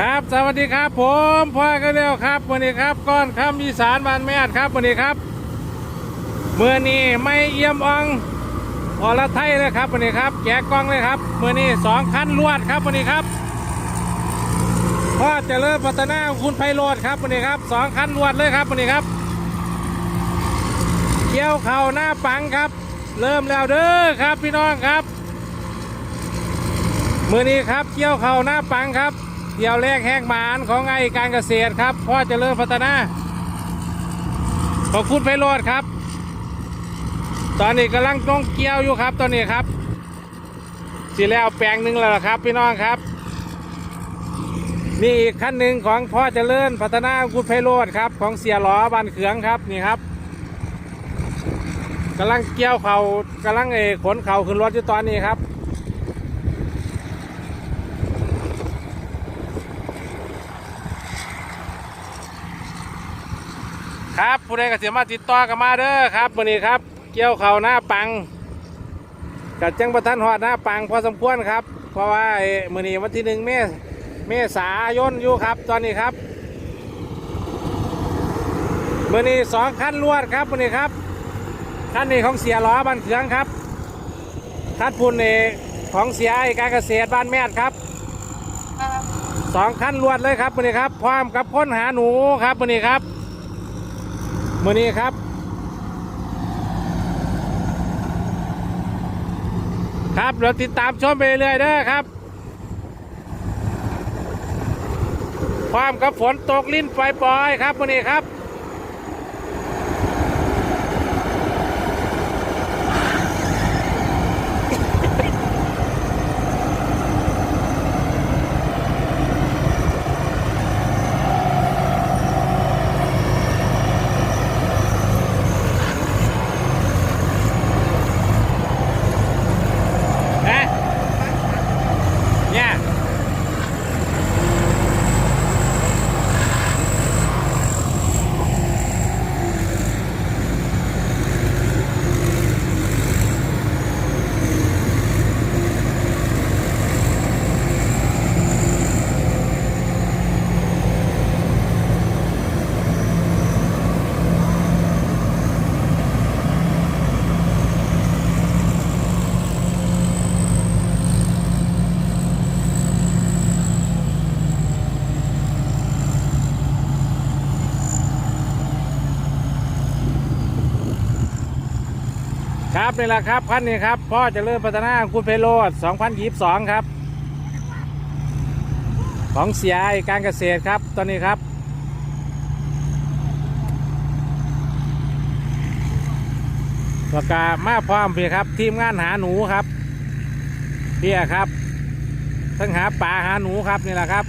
ครับสวัสดีครับผมพ่อก็เร็วครับวันนี้ครับก้อนคำอีสานบานแม่ครับวันนี้ครับเมื่อนี้ไม่เอี่ยมอ่องอรไทยเลยครับวันนี้ครับแกะกล้องเลยครับเมื่อนี้สองคันลวดครับวันนี้ครับพ่อเจริญพัฒนาคุณไพโรดครับวันนี้ครับสองคันลวดเลยครับวันนี้ครับเกี่ยวเข่าหน้าปังครับ เริ่มแล้วเด้อครับพี่น้องครับ มือนี้ครับเกี่ยวเข่าหน้าปังครับ เดียวแรกแหกหมานของไอการเกษตรครับพ่อเจริญพัฒนาขอบคุณไพโรดครับ ตอนนี้กำลังต้องเกี่ยวอยู่ครับ ตอนนี้ครับสีแล้วแปลงหนึ่งแล้วล่ะครับ พี่น้องครับนี่อีกขั้นหนึ่งของพ่อเจริญพัฒนาคุณไพโรดครับ ของเสียหลอบานเขืองครับนี่ครับกำลังเกี่ยวเขากำลังเออขนเขาขึ้นรถอยู่ตอนนี้ครับ ครับผู้ใดก็เสียมาติดต่อกันมาเด้อครับวันนี้ครับ เกี่ยวเขาหน้าปังกับจังประทันหอดหน้าปังพอสมควรครับ เพราะว่าไอ้มือนี้วันที่หนึ่งเมษเมษายนอยู่ครับ ตอนนี้ครับมือนี้สองคันลวดครับมือนี้ครับคันนี้ของเสียล้อบ้านเขืองครับคันพุ่นเอของเสียไอ้การเกษตรบ้านแม่ดครับสองคันลวดเลยครับมือนี้ครับพร้อมกับพ้นหาหนูครับมือนี้ครับ มื่อนี้ครับ ครับเราติดตามชมไปเรื่อยๆด้ครับความกับฝนตกลิ้นปล่อยๆครับมื่อนี้ครับ เอ๊ะเนี่ย ครับนี่แหละครับพันนี้ครับพ่อจะเริ่มพัฒนาคุณเพโรด2022 ครับ ของเสียการเกษตรครับตอนนี้ครับประกาศมาพร้อมเพียครับ ทีมงานหาหนูครับเพียครับทั้งหาปลาหาหนูครับนี่แหละครับ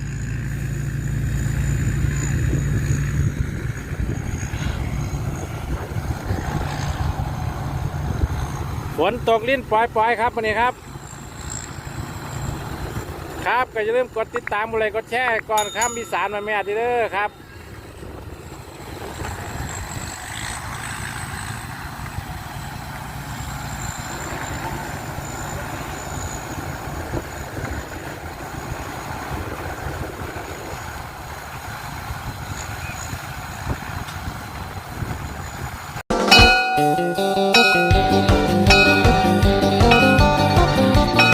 ฝนตกลิ้นปล่อยๆครับวันนี้ครับ ครับก็อย่าลืมกดติดตามอะไรกดแชร์ก่อนครับมีสารมาแม่ดีเด้อครับ